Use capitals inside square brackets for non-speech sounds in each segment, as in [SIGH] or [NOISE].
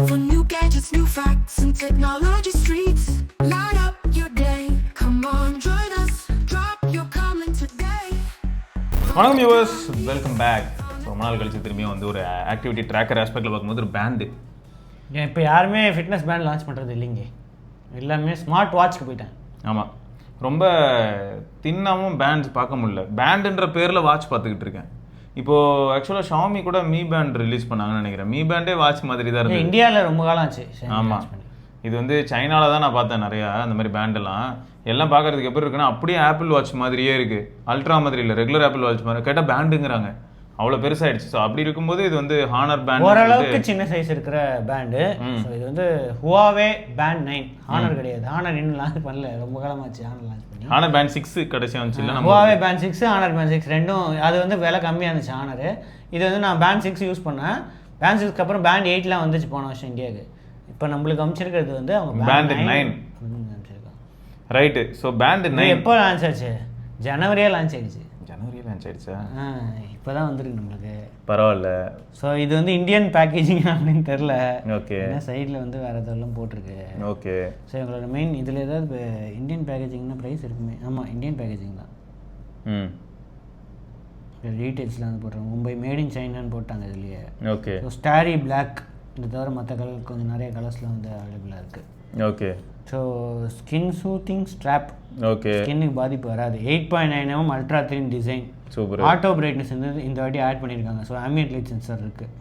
for new gadgets, new facts, and technology streets. Light up your day. Come on, join us. Drop your comment today. வணக்கம் yours welcome back ரொம்ப நாள் கழிச்சு திரும்பியும் வந்து ஒரு activity tracker ஆஸ்பெக்டில் பார்க்கும்போது ஒரு பேண்டு இப்போ யாருமே ஃபிட்னஸ் பேண்ட் லான்ச் பண்ணுறது இல்லைங்க எல்லாமே ஸ்மார்ட் வாட்ச்க்கு போயிட்டேன் ஆமாம் ரொம்ப தின்னாவும் பேண்ட்ஸ் பார்க்க முடியல பேண்டுன்ற பேரில் வாட்ச் பார்த்துக்கிட்டு இருக்கேன் இப்போது ஆக்சுவலாக ஷாமி கூட மீ பேண்ட் ரிலீஸ் பண்ணாங்கன்னு நினைக்கிறேன். மீ பேண்டே வாட்ச் மாதிரி தான் இருந்தது. இந்தியாவில் ரொம்ப காலம் ஆச்சு. ஆமாம். இது வந்து சைனால தான் நான் பார்த்தேன் நிறையா அந்த மாதிரி பேண்டெல்லாம் எல்லாம். பார்க்கறதுக்கு எப்படி இருக்குன்னா அப்படியே ஆப்பிள் வாட்ச் மாதிரியே இருக்கு. அல்ட்ரா மாதிரி இல்லை ரெகுலர் ஆப்பிள் வாட்ச் மாதிரி. கேட்டால் பேண்டுங்கிறாங்க அவ்வளோ பெருசாயிடுச்சு. ஸோ அப்படி இருக்கும்போது இது வந்து ஹானர் பேண்ட் ஓரளவுக்கு சின்ன சைஸ் இருக்கிற பேண்டு ஸோ இது வந்து ஹுவாவே பேண்ட் நைன் ஹானர் கிடையாது. ஹானர் இன்னும் லான்ச் பண்ணல. ரொம்ப காலமாச்சு ஹானர் லான்ச் பண்ணி. ஹானர் பேண்ட் சிக்ஸ் கடைசியாக வந்துச்சு. இல்லை Huawei band six Honor band six ரெண்டும் அது வந்து விலை கம்மியாக இருந்துச்சு ஹானரு இது வந்து நான் பேண்ட் சிக்ஸ் யூஸ் பண்ணேன். பேண்ட் சிக்ஸ்க்கு அப்புறம் பேண்ட் எயிட்லாம் வந்துச்சு போன வருஷம் இந்தியாவுக்கு இப்போ நம்மளுக்கு அமைச்சிருக்கிறது வந்து அவங்க band. Nine right so band nine எப்போ லான்ச் ஆச்சு? ஜனவரியே லான்ச் ஆயிடுச்சு. லான்ச் ஆயிடுச்சா? இப்போ தான் வந்திருக்கு நம்மளுக்கு. பரவாயில்ல. ஸோ இது வந்து இந்தியன் பேக்கேஜிங் அப்படின்னு தெரில ஓகே. ஏன்னா சைடில் வந்து வேறு எதெல்லாம் போட்டிருக்கு. ஓகே. ஸோ எங்களோட மெயின் இதில் ஏதாவது இந்தியன் பேக்கேஜிங்னா ப்ரைஸ் இருக்குமே. ஆமாம் இந்தியன் பேக்கேஜிங் தான். ம். டீட்டெயில்ஸ்லாம் வந்து போட்டுருங்க மும்பை மேட் இன் சைனான்னு போட்டாங்க இதுலேயே. ஓகே. ஸோ ஸ்டாரி பிளாக் இது தவிர மற்ற கலர் கொஞ்சம் நிறைய கலர்ஸில் வந்து அவைலபிளாக இருக்குது okay. So skin soothing strap okay. ஸ்கின்னுக்கு பாதிப்பு வராது. Eight point nine M ultra thin design super auto brightness வந்து இந்த வாட்டி ஆட் பண்ணியிருக்காங்க. ஸோ ஆம்பியன்ட் லைட் சென்சர் இருக்குது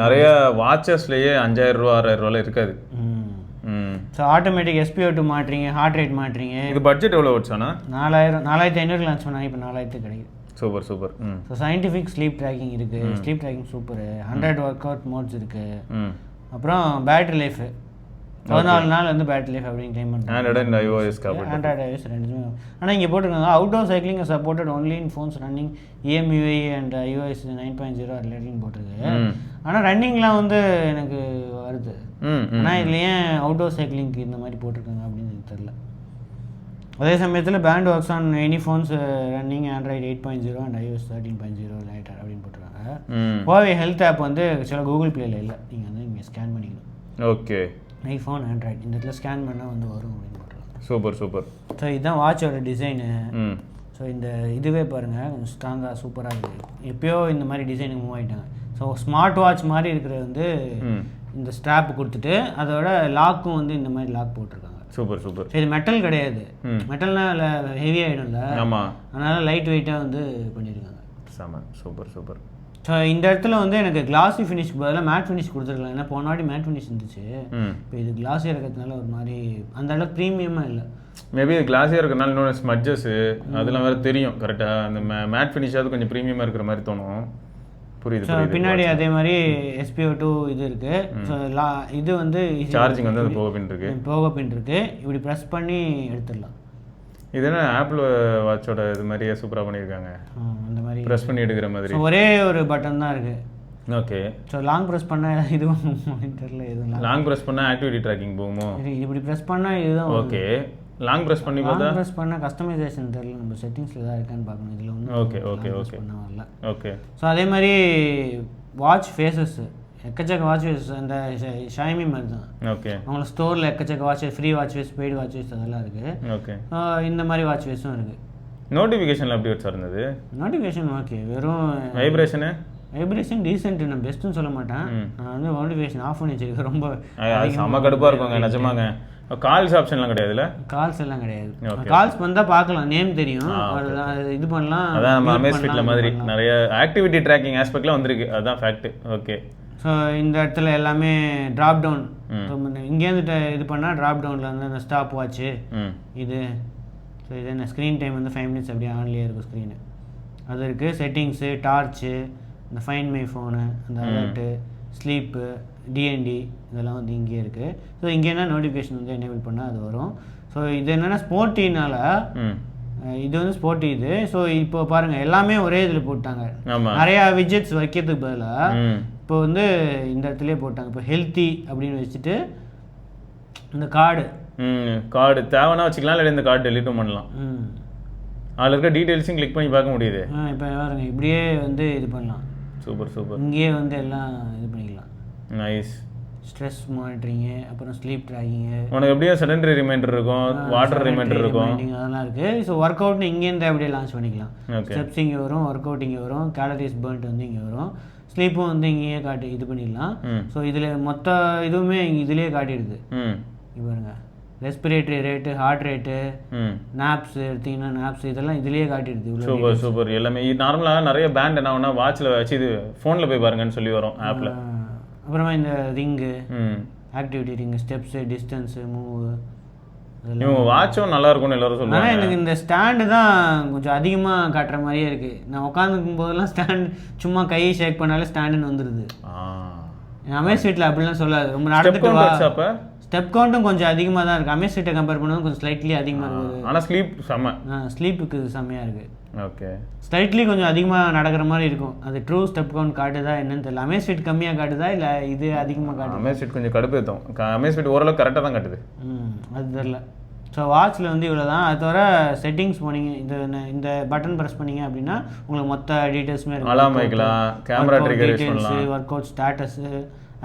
நிறைய வாட்சஸ்லேயே அஞ்சாயிரம் ரூபா ஆறாயிரம் ரூபால இருக்காது. ம். So automatic S P O two மாட்டுறீங்க heart rate மாட்டுறீங்க இது பட்ஜெட் எவ்வளோ வச்சானா நாலாயிரம் நாலாயிரத்தி ஐநூறு லான்ச் பண்ணாங்க இப்போ நாலாயிரத்து கிடைக்குது. Super super so scientific sleep tracking இருக்குது sleep tracking super hundred workout modes இருக்குது அப்புறம் பேட்டரி லைஃபு பதினாலு நாள் வந்து பேட்டரி லைஃப் அப்படின்னு கிளைம் பண்ணுறாங்க ஆண்ட்ராய்டு அண்ட் ஐஓஎஸ் ஆண்ட்ராய்டு ரெண்டுமே. ஆனால் இங்கே போட்டிருக்காங்க. Outdoor cycling supported only in phones running EMUI and iOS nine point zero relating போட்டிருக்கு. ம் ஆனால் ரன்னிங்லாம் வந்து எனக்கு வருது. ம் ம் ஆனால் இதில் ஏன் அவுட்டோர் சைக்கிளிங்க்கு இந்த மாதிரி போட்டிருக்காங்க அப்படின்னு எனக்கு தெரில அதே சமயத்தில் band works on any phones running Android eight point zero and iOS thirteen point zero later அப்படின்னு போட்டிருக்காங்க. ஹுவாவே ஹெல்த் ஆப் வந்து சில கூகுள் ப்ளேல இல்லை. நீங்கள் வந்து இங்கே ஸ்கேன் பண்ணிக்கணும். Okay iPhone Android. இந்த இடத்துல ஸ்கேன் பண்ணால் வந்து வரும் அப்படின்னு சூப்பர் சூப்பர். ஸோ இதுதான் வாட்சோட டிசைனு ஸோ இந்த இதுவே பாருங்கள் கொஞ்சம் ஸ்ட்ராங்காக சூப்பராக இருக்குது எப்பயோ இந்த மாதிரி டிசைனுக்கு மூவ் ஆகிட்டாங்க ஸோ ஸ்மார்ட் வாட்ச் மாதிரி இருக்கிறது வந்து இந்த ஸ்ட்ராப் கொடுத்துட்டு அதோட லாக்கும் வந்து இந்த மாதிரி லாக் போட்டிருக்காங்க. Super super. இது மெட்டல் கிடையாது. ம். மெட்டல்னா ஹெவி ஆகிடும்ல ஆமாம் அதனால் லைட் வெயிட்டாக வந்து பண்ணியிருக்காங்க. செம சூப்பர் சூப்பர். ஸோ இந்த இடத்துல வந்து எனக்கு கிளாஸி ஃபினிஷ் பதிலாக மேட் ஃபினிஷ் கொடுத்துருக்கலாம். ஏன்னா போன வாட்டி மேட் ஃபினிஷ் இருந்துச்சு. இப்போ இது கிளாஸியாக இருக்கிறதுனால ஒரு மாதிரி அந்த அளவுக்கு ப்ரீமியமாக இல்லை. மேபி இது கிளாஸியாக இருக்கிறனால இன்னொன்று ஸ்மட்ஜஸ் அதெல்லாம் வேறு தெரியும். கரெக்டாக அந்த மே மேட் ஃபினிஷாவது கொஞ்சம் ப்ரீமியமாக இருக்கிற மாதிரி தோணும். புரியுது ஸோ பின்னாடி அதே மாதிரி எஸ்பிஓ டூ இது இருக்கு. ஸோ லா இது வந்து சார்ஜிங் வந்து அது போக பின் இருக்கு. போக பின் இருக்கு. இப்படி ப்ரெஸ் பண்ணி எடுத்துடலாம். இது என்ன ஆப்பிள் வாட்சோட இது மாதிரியே சூப்பராக பண்ணியிருக்காங்க. அந்த மாதிரி. ப்ரெஸ் பண்ணி எடுக்கிற மாதிரி. ஒரே ஒரு பட்டன் தான் இருக்கு. ஓகே ஸோ லாங் ப்ரெஸ் பண்ணால் இது அப்படின்னு தெரியல எதுவும். லாங் ப்ரெஸ் பண்ணால் ஆக்டிவிட்டி ட்ராக்கிங் போகுமோ இப்படி ப்ரெஸ் பண்ணால் இதுதான் ஓகே லாங் ப்ரெஸ் பண்ணி பார்த்தா? ப்ரெஸ் பண்ணால் கஸ்டமைசேஷன் தெரியல நம்ம செட்டிங்ஸில் தான் இருக்கான்னு பார்க்கணும். இதில் ஒன்றும் okay. பண்ண வரல. ஓகே ஸோ அதே மாதிரி வாட்ச் ஃபேஸஸ் எக்கச்சக்க வாட்ச் ஃபேஸ் அந்த ஷாய்மி மாதிரி தான் ஓகே அவங்கள ஸ்டோரில் எக்கச்சக்க watch free watch face paid watch face அதெல்லாம் இருக்குது ஓகே இந்த மாதிரி வாட்ச் ஃபேஸும் இருக்குது நோட்டிஃபிகேஷனில் எப்படி வச்சா இருந்தது? நோட்டிஃபிகேஷன் ஓகே வெறும் வைப்ரேஷனு வைப்ரேஷன் டீசென்ட் நான் பெஸ்ட்டுன்னு சொல்ல மாட்டேன். நான் வந்து நோட்டிஃபிகேஷன் ஆஃப் பண்ணி வச்சிருக்கேன். ரொம்ப செம்ம கடுப்பாக இருக்குங்க நிஜமாங்க. கால்ஸ் ஆப்ஷன்லாம் கிடையாதுல்ல? கால்ஸ் எல்லாம் கிடையாது. கால்ஸ் வந்தால் பார்க்கலாம். நேம் தெரியும். இது பண்ணலாம் அதான் நம்ம அமேஸ் மாதிரி. நிறைய ஆக்டிவிட்டி ட்ராக்கிங் ஆஸ்பெக்ட்லாம் வந்திருக்கு. அதுதான் ஃபேக்ட் ஓகே ஸோ இந்த இடத்துல எல்லாமே ட்ராப் டவுன். இங்கேருந்து இது பண்ணால் ட்ராப் டவுனில் வந்து அந்த ஸ்டாப் வாட்ச்சு இது. ஸோ இது என்ன ஸ்க்ரீன் டைம் வந்து ஃபைவ் மினிட்ஸ் அப்படியே ஆன்லேயே இருக்கும் ஸ்க்ரீனு அது இருக்குது செட்டிங்ஸு டார்ச்சு இந்த ஃபைன் மை. ஃபோனு அந்த அலர்ட்டு ஸ்லீப்பு டிஎன்டி இதெல்லாம் வந்து இங்கேயே இருக்குது ஸோ இங்கே என்ன நோட்டிஃபிகேஷன் வந்து எனேபிள் பண்ணால் அது வரும். ஸோ இது என்னென்னா ஸ்போர்ட்டினால இது வந்து ஸ்போர்ட்டி இது. ஸோ இப்போ பாருங்கள் எல்லாமே ஒரே இதில் போட்டாங்க. நிறையா விஜெட்ஸ் வைக்கிறதுக்கு பதிலாக இப்போ வந்து இந்த இடத்துலயே போட்டாங்க. இப்போ ஹெல்த்தி அப்படின்னு வச்சுட்டு இந்த கார்டு. ம் கார்டு தேவைன்னா வச்சுக்கலாம் இல்லை இந்த கார்டு டெலிட்டும் பண்ணலாம். ம். அதில் இருக்க டீட்டெயில்ஸும் கிளிக் பண்ணி பார்க்க முடியுது. இப்போ பாருங்க இப்படியே வந்து இது பண்ணலாம். Super super. இங்கேயே வந்து எல்லாம் இது பண்ணிக்கலாம். நைஸ் ஸ்ட்ரெஸ் மானிட்டரிங்கு அப்புறம் ஸ்லீப் ட்ராக்கிங்கு. உனக்கு எப்படியும் செடன்டரி ரிமைண்டர் இருக்கும் வாட்டர் ரிமைண்டர் இருக்கும். அதெல்லாம் இருக்குது ஸோ ஒர்க் அவுட்னு இங்கேருந்து அப்படியே லான்ச் பண்ணிக்கலாம். ஸ்டெப்ஸ் இங்கே வரும் ஒர்க் அவுட் இங்கே வரும் கேலரிஸ் பர்ன்ட் வந்து இங்கே வரும். ஸ்லீப்பும் வந்து இங்கேயே காட்டி இது பண்ணிடலாம். ஸோ இதில் மொத்த இதுவுமே இதுலேயே காட்டிடுது. பாருங்க. Respiratory rate heart rate naps எடுத்தீங்கன்னா நாப்ஸ் இதெல்லாம் இதுலேயே காட்டிடுது. சூப்பர் சூப்பர் எல்லாமே நார்மலாக நிறைய பேண்ட் என்ன ஆகுனா வாட்சில் வச்சு இது ஃபோனில் போய் பாருங்கன்னு சொல்லி வரும் ஆப்பில் அப்புறமா இந்த ring activity ring steps distance move இவங்க வாட்சும் நல்லா இருக்கும்னு எல்லாரும் சொல்லுவாங்க. எனக்கு இந்த ஸ்டாண்டு தான் கொஞ்சம் அதிகமாக காட்டுற மாதிரியே இருக்குது நான் உட்காந்துக்கும் போதெல்லாம் ஸ்டாண்ட் சும்மா கையை ஷேக் பண்ணாலே ஸ்டாண்டுன்னு வந்துடுது அமேஸ் வீட்டில் அப்படிலாம் சொல்லாது. ரொம்ப நடந்துட்டு ஸ்டெப் கவுண்ட்டும் கொஞ்சம் அதிகமாக தான் இருக்குது அமேஸ் வீட்டை கம்பேர் பண்ணும்போது கொஞ்சம் ஸ்லைட்லி அதிகமாக இருக்குது. ஆனால் ஸ்லீப் செம்ம. ஸ்லீப்புக்கு செம்மையாக இருக்குது ஓகே. ஸ்லைட்லி கொஞ்சம் அதிகமாக நடக்கிற மாதிரி இருக்கும். அது ட்ரூ ஸ்டெப் கவுண்ட் காட்டுதா என்னன்னு தெரியல. அமேஸ் கம்மியாக காட்டுதா இல்லை இது அதிகமாக காட்டுதா? அமேஸ்வீட் கொஞ்சம் கடுப்பேற்றும் அமேஸ்வீட் ஓரளவுக்கு கரெக்டாக தான் காட்டுது. ம் அது தெரில ஸோ வாட்ச்சில் வந்து இவ்வளோ தான் அது தவிர செட்டிங்ஸ் போனீங்க இந்த இந்த பட்டன் ப்ரெஸ் பண்ணீங்க அப்படின்னா உங்களுக்கு மொத்த டீட்டெயில்ஸுமே அலாம் வைக்கலாம் camera details workout status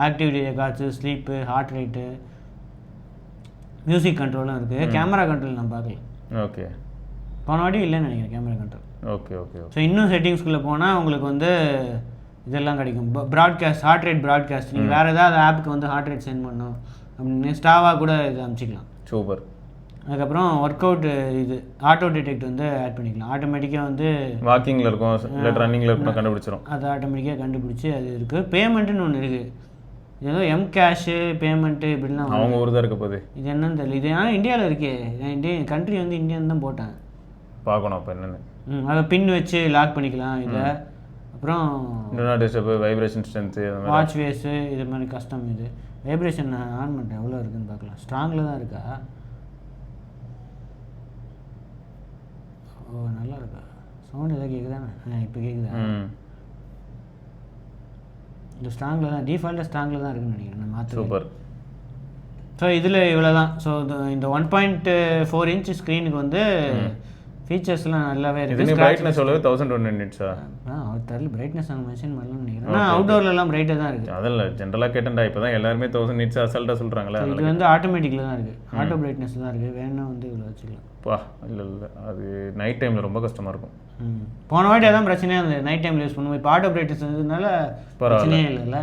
activity records sleep heart rate music கண்ட்ரோலும் இருக்குது கேமரா கண்ட்ரோல் நான் பார்க்கல. ஓகே. போன வாட்டி இல்லைன்னு நினைக்கிறேன் camera control okay okay so இன்னும் செட்டிங்ஸ்குள்ளே போனால் உங்களுக்கு வந்து இதெல்லாம் கிடைக்கும். ப்ராட்காஸ்ட் ஹார்ட் ரேட் ப்ராட்காஸ்ட் நீங்கள் வேறு ஏதாவது ஆப்புக்கு வந்து ஹார்ட் ரேட் சென்ட் பண்ணணும். அப்படின்னு ஸ்டாவாக கூட இது அனுப்பிச்சிக்கலாம். சூப்பர். அதுக்கப்புறம் ஒர்க் அவுட் இது ஆட்டோ டிடெக்ட் வந்து ஆட் பண்ணிக்கலாம். ஆட்டோமேட்டிக்காக வந்து வாக்கிங்கில் இருக்கும் ரன்னிங்கில் இருக்கும் கண்டுபிடிச்சிரும். அதை ஆட்டோமேட்டிக்காக கண்டுபிடிச்சி அது இருக்குது பேமெண்ட்டுன்னு ஒன்று இருக்குது ஏதோ எம் கேஷு பேமெண்ட்டு இப்படிலாம் அவங்க ஊர் தான் இருக்க போகுது. இது என்னன்னு தெரியல. இது ஆனால் இந்தியாவில் இருக்கே. நான் இந்திய கண்ட்ரி வந்து இந்தியன் தான் போட்டேன் பார்க்கணும் அப்போ என்னென்னு. ம் அதை பின் வச்சு லாக் பண்ணிக்கலாம் இதை. அப்புறம் வைப்ரேஷன் ஸ்ட்ரென்த்து வாட்ச் வேஸு இது மாதிரி. கஸ்டம் இது வைப்ரேஷன் நான் ஆன் பண்ணுறேன் எவ்வளோ இருக்குன்னு பார்க்கலாம். ஸ்ட்ராங்கில் தான் இருக்கா? ஓ நல்லா இருக்கா? சவுண்ட் எதாவது கேட்குதானே ஆ இப்போ கேட்குதா இந்த ஸ்ட்ராங்கில் தான் டிஃபால்ட்டாக ஸ்ட்ராங்கில் தான் இருக்குன்னு நினைக்கிறேன். நான் மாற்ற சூப்பர். ஸோ இதில் இவ்வளோ தான் ஸோ இந்த ஒன் பாயிண்ட் ஃபோர் இன்ச் ஸ்க்ரீனுக்கு வந்து ஃபீச்சர்ஸ்லாம் நல்லாவே இருக்குது பிரைட்னஸ் எவ்வளவு தௌசண்ட் ஒன் நிட்ஸா ஆ அவர் தரல. பிரைட்னஸ் அங்கே மென்ஷன் பண்ணலாம்னு நினைக்கிறேன். ஆனால் அவுட்டோர்லலாம் பிரைட்டாக தான் இருக்குது அதில் ஜென்ரலாக கேட்டேன்டா இப்போ தான் எல்லாருமே தௌசண்ட் நிட்ஸ் அசல்ட்டாக சொல்கிறாங்களே இது வந்து ஆட்டோமேட்டிக்கில் தான் இருக்குது ஆட்டோ பிரைட்னஸ் தான் இருக்குது வேணா வந்து இவ்வளோ வச்சுக்கலாம். பா இல்லை இல்லை அது நைட் டைமில் ரொம்ப கஷ்டமாக இருக்கும். ம். போன வாட்டி அதான் பிரச்சனையாக இருந்தது. நைட் டைமில் யூஸ் பண்ணுவோம் இப்போ ஆட்டோ பிரைட்னஸ் இருந்ததுனால பிரச்சனையே இல்லைல்ல.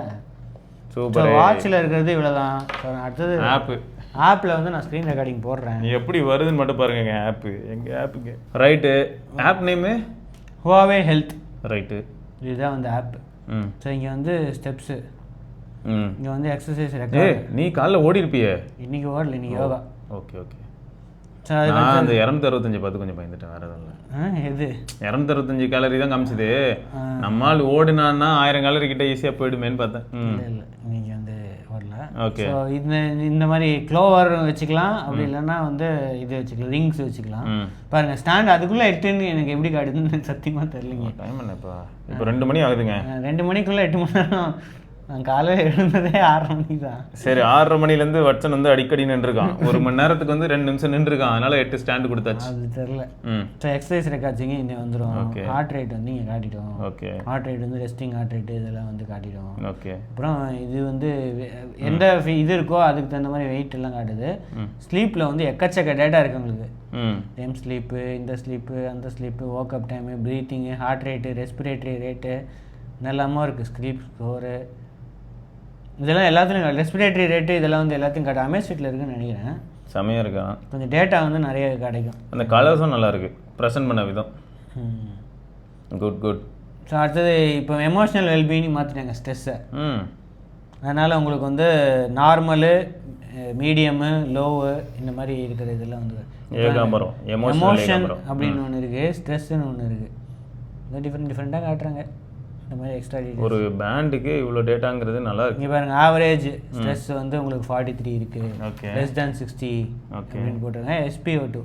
சூப்பர் வாட்சில் இருக்கிறது இவ்வளோ தான் அடுத்தது ஆப்பு ஆப்பில் வந்து நான் ஸ்க்ரீன் ரெக்கார்டிங் போடுறேன். எப்படி வருதுன்னு மட்டும் பாருங்க ஆப்பு எங்கள் ஆப்புக்கு right app name Huawei health right இதுதான் வந்து ஆப் ம். ஸோ இங்கே வந்து ஸ்டெப்ஸு ம். இங்கே வந்து எக்ஸசைஸ் ரெக்கார்ட் நீ காலைல ஓடி இருப்பியே இன்னைக்கு ஓடல இன்னைக்கு யோகா. ஓகே ஓகே நான் அந்த இரநூத்தி அறுபத்தஞ்சு பார்த்து கொஞ்சம் பயந்துட்டேன் வேறு எதுவும் இல்லை. எது? இரநூத்தி அறுபத்தஞ்சு கேலரி தான் காமிச்சுது. நம்மால் ஓடுனான்னா ஆயிரம் கேலரி கிட்ட ஈஸியாக போயிடுமேன்னு பார்த்தேன். இல்லை இல்லை இன்னைக்கு வந்து வரல ஓகே ஸோ இந்த இந்த மாதிரி க்ளோவர் வச்சுக்கலாம். அப்படி இல்லைன்னா வந்து இது வச்சுக்கலாம் ரிங்ஸ் வச்சுக்கலாம். பாருங்க ஸ்டாண்ட் அதுக்குள்ளே எட்டுன்னு எனக்கு எப்படி காட்டுதுன்னு சத்தியமாக தெரியலைங்க. டைம் என்ன இப்போ இப்போ ரெண்டு மணி ஆகுதுங்க. ரெண்டு மணிக்குள்ளே எட்டு மணி நேரம். நான் காலையில் எழுந்ததே ஆறரை மணிக்கு தான் சரி ஆறரை மணிலேருந்து வட்சன் வந்து அடிக்கடி நின்றுருக்கான். ஒரு மணி நேரத்துக்கு வந்து ரெண்டு நிமிஷம் நின்றுருக்கான். அதனால எட்டு ஸ்டாண்டு கொடுத்தாச்சு. அது தெரில ம். ஸோ எக்ஸசைஸ் ரெக்கார்ட்ஸிங்க இங்கே வந்துடும் Okay. ஹார்ட் ரேட் வந்து இங்கே காட்டிடும். ஓகே. ஹார்ட் ரேட் வந்து ரெஸ்டிங் ஹார்ட் ரேட் இதெல்லாம் வந்து காட்டிடும். ஓகே. அப்புறம் இது வந்து எந்த இது இருக்கோ அதுக்கு தகுந்த மாதிரி வெயிட் எல்லாம் காட்டுது. ஸ்லீப்பில் வந்து எக்கச்சக்க டேட்டா இருக்கு உங்களுக்கு. ம். டைம் ஸ்லீப்பு இந்த ஸ்லீப்பு அந்த sleep up time breathing heart rate respiratory rate எல்லாமே இருக்குது ஸ்லீப் ஸ்கோரு இதெல்லாம் எல்லாத்துலையும் ரெஸ்பிரேட்டரி ரேட்டு இதெல்லாம் வந்து எல்லாத்தையும் காட்டும் அமேஸ்வீட்டில் இருக்குன்னு நினைக்கிறேன். செமையாக இருக்கான் கொஞ்சம் டேட்டா வந்து நிறைய கிடைக்கும். அந்த கலர்ஸும் நல்லா இருக்கு. ப்ரெசென்ட் பண்ண விதம். குட் குட் ஸோ அடுத்தது இப்போ எமோஷனல் வெல்பீயிங் மாற்றிட்டாங்க ஸ்ட்ரெஸ்ஸை ம். அதனால் உங்களுக்கு வந்து நார்மலு மீடியமு லோவு இந்த மாதிரி இருக்கிற இதெல்லாம் வந்து ஏகாம்பரம். எமோஷன் அப்படின்னு ஒன்று இருக்குது ஸ்ட்ரெஸ்ஸுன்னு ஒன்று இருக்குது டிஃப்ரெண்ட் டிஃப்ரெண்ட்டாக காட்டுறாங்க. இந்த மாதிரி எக்ஸ்ட்ரா டீட்டெயில் ஒரு பேண்டுக்கு இவ்வளோ டேட்டாங்கிறது நல்லா இருக்கு. இங்கே பாருங்க ஆவரேஜ் ஸ்ட்ரெஸ் வந்து உங்களுக்கு ஃபார்ட்டி த்ரீ இருக்குது okay less than sixty okay அப்படின்னு போட்டிருக்காங்க. எஸ்பிஓ டூ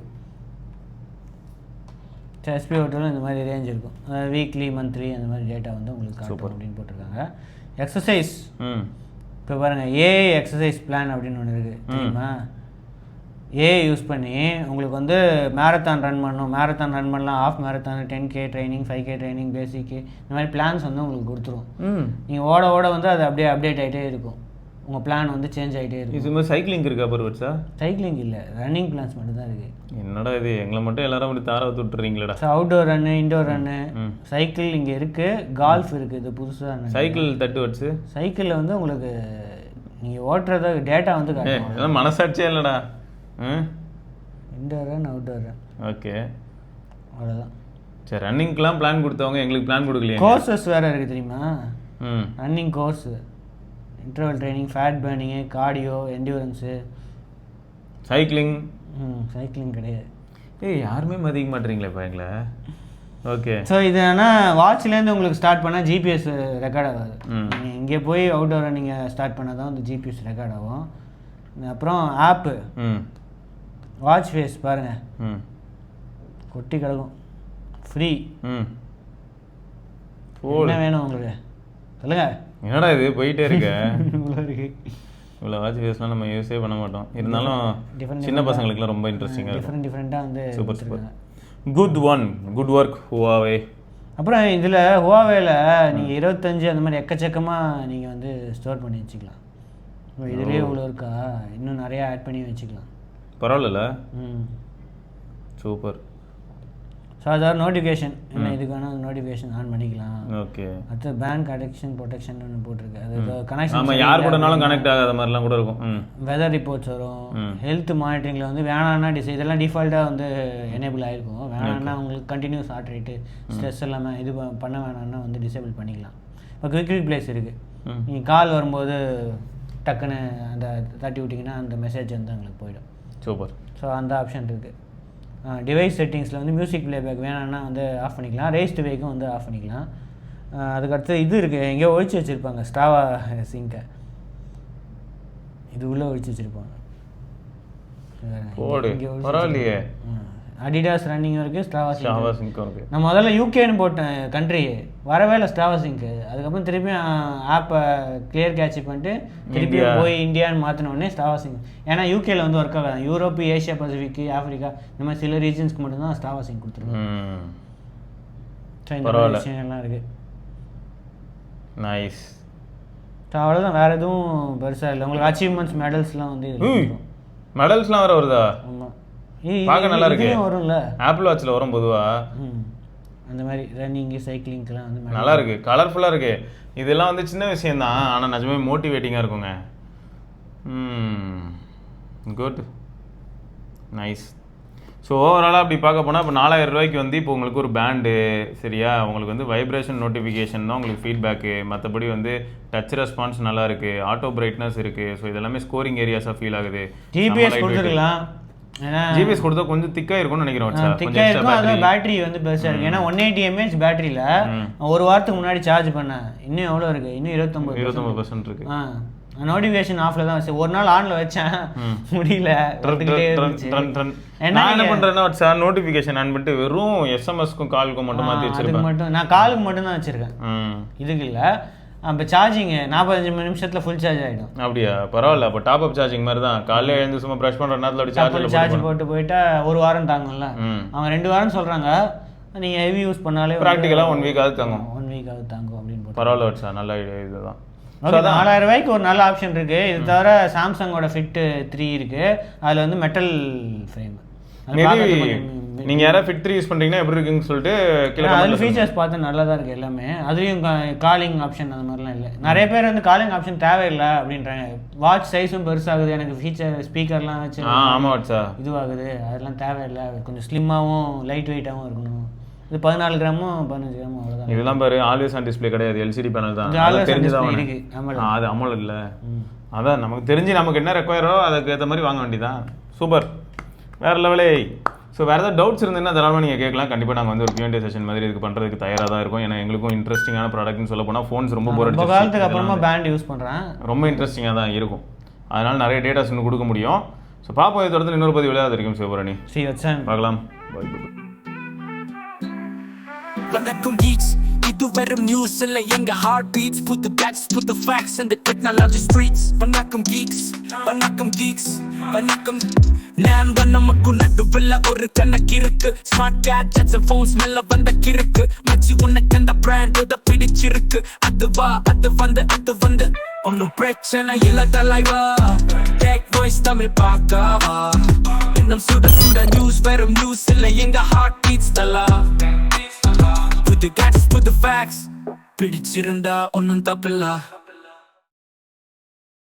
எஸ்பிஓ டூவில் இந்த மாதிரி ரேஞ்ச் இருக்கும். வீக்லி மந்த்லி அந்த மாதிரி டேட்டா வந்து உங்களுக்கு காட்டும் அப்படின்னு போட்டிருக்காங்க. எக்ஸசைஸ் ம். இப்போ பாருங்கள் ஏஐ எக்ஸசைஸ் பிளான் அப்படின்னு ஒன்று இருக்குது தெரியுமா? ஏஐ யூஸ் பண்ணி உங்களுக்கு வந்து மேரத்தான் ரன் பண்ணணும். மேரத்தான் ரன் பண்ணலாம். Half marathon ten K training five K training basic இந்த மாதிரி பிளான்ஸ் வந்து உங்களுக்கு கொடுத்துரும். நீங்கள் ஓட ஓட வந்து அது அப்படியே அப்டேட் ஆகிட்டே இருக்கும். உங்கள் பிளான் வந்து சேஞ்ச் ஆகிட்டே இருக்கும். இது மாதிரி சைக்கிளிங் இருக்கா பருவட்ஸா சைக்கிளிங் இல்லை. ரன்னிங் பிளான்ஸ் மட்டும் தான் இருக்குது என்னடா இது? எங்களை மட்டும் எல்லாரும் அப்படி தார விட்டுறீங்களடா. So outdoor run indoor run. Cycle இங்கே இருக்குது கால்ஃப் இருக்குது இது புதுசாக சைக்கிள் தட்டு வச்சு? சைக்கிளில் வந்து உங்களுக்கு நீங்கள் ஓட்டுறத டேட்டா வந்து மனசாட்சியே இல்லைடா. Indoor run outdoor run okay. அவ்வளோதான் சரி ரன்னிங்க்கெலாம் பிளான் கொடுத்தவங்க எங்களுக்கு பிளான் கொடுக்கலையே. கோர்சஸ் வேறு இருக்குது தெரியுமா? ம். Running course interval training fat burning cardio endurance cycling cycling கிடையாது. ஏய் யாருமே மதிக்க மாட்டீங்களேப்பா எங்களை? ஓகே. ஸோ இது ஆனால் வாட்ச்லேருந்து உங்களுக்கு ஸ்டார்ட் பண்ணால் ஜிபிஎஸ் ரெக்கார்ட் ஆகாது. ம். நீங்கள் இங்கே போய் அவுட்டோரை நீங்கள் ஸ்டார்ட் பண்ணால் தான் வந்து ஜிபிஎஸ் ரெக்கார்ட் ஆகும். அப்புறம் ஆப்பு ம். வாட்ச் ஃபேஸ் பாருங்கள் ம். கொட்டி கிடக்கும். ஃப்ரீ ம். என்ன வேணும் உங்களுக்கு? சொல்லுங்கள் என்னடா இது? போயிட்டே இருக்க. [LAUGHS] இவ்வளோ இருக்கு. இவ்வளோ வாட்ச் ஃபேஸ்லாம் நம்ம யூஸே பண்ண மாட்டோம். இருந்தாலும் சின்ன பசங்களுக்குலாம் ரொம்ப இன்ட்ரெஸ்டிங்காக டிஃப்ரெண்ட் டிஃப்ரெண்ட்டாக வந்து super super. Good one good work Huawei அப்புறம் இதில் ஹுவாவேல நீங்கள் இருபத்தஞ்சு அந்த மாதிரி எக்கச்சக்கமாக நீங்கள் வந்து ஸ்டோர் பண்ணி வச்சுக்கலாம். இதுலேயே இவ்வளோ இருக்கா? இன்னும் நிறையா ஆட் பண்ணி வச்சுக்கலாம். பரவாயில்ல ம். சூப்பர். ஸோ அதாவது நோட்டிஃபிகேஷன் என்ன இதுக்கு வேணால் நோட்டிஃபிகேஷன் ஆன் பண்ணிக்கலாம். ஓகே. அடுத்து பேங்க் அடெக்ஷன் ப்ரொடெக்ஷன் ஒன்று போட்டிருக்கு. அது கனெக்ஷன் ஆமாம் யார் கூடனாலும் கனெக்ட் ஆகாத மாதிரிலாம் கூட இருக்கும். வெதர் ரிப்போர்ட்ஸ் வரும். ஹெல்த் மானிட்டரிங்கில் வந்து வேணான்னா டிஸ் இதெல்லாம் டிஃபால்ட்டாக வந்து எனேபிள் ஆகிருக்கும் வேணான்னா உங்களுக்கு கண்டினியூஸ் ஹார்ட் ரேட்டு ஸ்ட்ரெஸ் இல்லாமல் இது பண்ண வேணாம்னா வந்து டிசேபிள் பண்ணிக்கலாம். இப்போ குவிக் குவிக் பிளேஸ் இருக்குது. நீங்கள் கால் வரும்போது டக்குன்னு அந்த தட்டி விட்டிங்கன்னா அந்த மெசேஜ் வந்து உங்களுக்கு போயிடும். சூப்பர் ஸோ அந்த ஆப்ஷன் இருக்குது டிவைஸ் செட்டிங்ஸில் வந்து மியூசிக் ப்ளேபேக் வேணான்னா வந்து ஆஃப் பண்ணிக்கலாம். ரேஸ்ட் வேக்கும் வந்து ஆஃப் பண்ணிக்கலாம். அதுக்கடுத்து இது இருக்குது எங்கேயோ ஒழிச்சு வச்சுருப்பாங்க ஸ்டாவா சிங்கை இது உள்ளே ஒழிச்சு வச்சுருப்பாங்க. பரவாயில்லையே. அடிடாஸ் ரன்னிங் இருக்குது ஸ்டாவா சிங்க் ஷாவா சிங்கும் இருக்கு. நான் முதல்ல யூகேன்னு போட்டேன் கண்ட்ரி வரவே இல்லை ஸ்டாவா சிங்க்கு அதுக்கப்புறம் திருப்பியும் ஆப்பை கிளியர் கேட்ச் பண்ணிட்டு திருப்பியும் போய் இந்தியான்னு மாற்றின உடனே ஸ்டாவா சிங் ஏன்னா யூகேல வந்து ஒர்க் ஆகாது. யூரோப் ஏஷியா பசிபிக் ஆஃப்ரிக்கா இந்த மாதிரி சில ரீஜன்ஸ்க்கு மட்டும்தான் ஸ்டாவா சிங் கொடுத்துருக்காங்க. விஷயங்கள்லாம் இருக்குது நைஸ் அவ்வளோதான் வேறு எதுவும் பெருசாக இல்லை. உங்களுக்கு அச்சீவ்மெண்ட்ஸ் மெடல்ஸ்லாம் வந்து. மெடல்ஸ்லாம் வேற வருதா? ஆமாம் பார்க்க நல்லா இருக்கு. வரும்ல. ஆப்பிள் வாட்சில் வரும் பொதுவா. அந்த மாதிரி ரன்னிங்கு சைக்கிளிங்க்கெலாம் வந்து நல்லா இருக்கு. கலர்ஃபுல்லாக இருக்கு. இதெல்லாம் வந்து சின்ன விஷயம்தான். ஆனால் நிஜமே மோட்டிவேட்டிங்காக இருக்குங்க. குட் நைஸ் ஸோ ஓவராலாக அப்படி பார்க்க போனால் இப்போ நாலாயிரம் ரூபாய்க்கு வந்து இப்போ உங்களுக்கு ஒரு பேண்டு சரியா? உங்களுக்கு வந்து வைப்ரேஷன் நோட்டிஃபிகேஷன் தான் உங்களுக்கு ஃபீட்பேக்கு மற்றபடி வந்து டச் ரெஸ்பான்ஸ் நல்லா இருக்கு. ஆட்டோ பிரைட்னஸ் இருக்கு. ஸோ இதெல்லாமே ஸ்கோரிங் ஏரியாஸாக ஃபீல் ஆகுது. ஜிபிஎஸ் கொடுத்துருக்கலாம். ஜிபிஎஸ் கொடுத்தா கொஞ்சம் திக்காக இருக்கும்னு நினைக்கிறேன் திக்காக இருக்கும். battery. பேட்டரி வந்து பெருசாக இருக்குது ஏன்னா ஒன் எயிட்டி எம்ஏஹெச் பேட்டரியில் ஒரு வாரத்துக்கு முன்னாடி சார்ஜ் பண்ணேன். இன்னும் எவ்வளோ இருக்குது இன்னும் இருபத்தொம்பது இருபத்தொம்பது பர்சன்ட் இருக்கு. ஆ. நோட்டிஃபிகேஷன் ஆஃப்ல தான் வச்சு. ஒரு நாள் ஆன்ல வச்சேன். முடியல. நான் என்ன பண்றேன்னா சார் நோட்டிஃபிகேஷன் ஆன் பண்ணிட்டு வெறும் எஸ்எம்எஸ்க்கும் காலுக்கும் மட்டும் மாற்றி வச்சிருப்பேன். மட்டும். நான் காலுக்கு மட்டும் தான் வச்சிருக்கேன். இதுக்கு இல்லை. அப்போ சார்ஜிங் நாற்பத்தஞ்சு நிமிஷத்துல ஃபுல் சார்ஜ் ஆகிடும் அப்படியா? பரவாயில்ல. அப்போ டாப் அப் சார்ஜிங் மாதிரி தான் காலையில எழுந்து சும்மா ப்ரஷ் பண்ற நேரத்தில் சார்ஜில் சார்ஜ் போட்டு போயிட்டா ஒரு வாரம் தாங்கும்ல. அவங்க ரெண்டு வாரம் சொல்றாங்க. நீங்க ஹெவி யூஸ் பண்ணாலே ப்ராக்டிக்கலாக ஒன் வீக் ஆகுது தாங்கும். ஒன் வீக் ஆகுது தாங்கும் அப்படின்னு பரவாயில்ல வச்சா நல்ல ஐடியா இதுதான். நாலாயிரம் ரூபாய்க்கு ஒரு நல்ல ஆப்ஷன் இருக்கு. இது தவிர சாம்சங்கோட ஃபிட் த்ரீ இருக்கு. அதுல வந்து மெட்டல் ஃப்ரேம் மேபி நீங்க யாராவது ஃபிட் த்ரீ யூஸ் பண்றீங்கன்னா எப்படி இருக்குன்னு சொல்லிட்டு அதில். ஃபீச்சர்ஸ் பார்த்து நல்லா தான் இருக்குது எல்லாமே. அதுலேயும் காலிங் ஆப்ஷன் அந்த மாதிரிலாம் இல்லை. நிறைய பேர் வந்து காலிங் ஆப்ஷன் தேவையில்லை அப்படின்றாங்க. வாட்ச் சைஸும் பெருசாகுது. எனக்கு ஃபீச்சர் ஸ்பீக்கர்லாம் வச்சு ஆமா வச்சா இதுவாகுது. அதெல்லாம் தேவையில்லை. கொஞ்சம் ஸ்லிம்மாகவும் லைட் வெயிட்டாகவும் இருக்கணும். இது பதினாலு கிராமும் பதினஞ்சு கிராமும் அவ்வளோதான் இதெல்லாம் பாரு ஆல்வேஸ் ஆன் டிஸ்ப்ளே கிடையாது. எல்சிடி பேனல் தான். தெரிஞ்சுதான். இருக்கு. அது அமௌல் இல்ல. அதான் நமக்கு தெரிஞ்சு நமக்கு என்ன ரெக்வயரோ அதுக்கு ஏற்ற மாதிரி வாங்க வேண்டியதான் சூப்பர். வேற லெவலே ஸோ வேறு ஏதாவது டவுட்ஸ் இருந்ததுன்னா தாராளமாக நீங்கள் கேட்கலாம். கண்டிப்பாக நாங்கள் வந்து ஒரு Q&A செஷன் மாதிரி இதுக்கு பண்ணுறதுக்கு தயாராக தான் இருக்கும். ஏன்னா எங்களுக்கும் இன்ட்ரெஸ்டிங்கான ப்ராடக்ட்னு சொல்ல போனால் ஃபோன்ஸ் ரொம்ப போர் ரொம்ப காலத்துக்கு அப்புறமா பேண்ட் யூஸ் பண்ணுறேன் ரொம்ப இன்ட்ரெஸ்டிங்காக தான் இருக்கும். அதனால் நிறைய டேட்டாஸ் இன்னும் கொடுக்க முடியும். ஸோ பார்ப்போம் இது தொடர்ந்து இன்னொரு பதிவு விளையாடு இருக்கும் சிவபரணி. ஸ்ரீ வச்சன் பார்க்கலாம். Bye, bye. வணக்கம் geeks இது வெறும் நியூஸ் இல்ல. எங்க heart beats put the facts. in the technology streets. வணக்கம் geeks வணக்கம் geeks வணக்கம் நான் நமக்கு நடுவில் ஒரு கணக்கு இருக்கு. ஸ்மார்ட் கேட்ஜெட்ஸ் ஃபோன்ஸ் மேல வந்த கிறுக்கு. மச்சி உனக்கு அந்த பிராண்ட் இத பிடிச்சிருக்கு. அது வா அது வந்து அது வந்து. ஒன்னும் பிரச்சனை இல்ல தலைவா. டேக் வாய்ஸ் தமிழ் பார்க்கவா? இன்னும் சுட சுட நியூஸ் வெறும் நியூஸ் இல்ல எங்க ஹார்ட் பீட்ஸ் தலா? புது கேட்ஸ் புது ஃபேக்ஸ் பிடிச்சிருந்தா ஒன்னும் தப்பில்லா.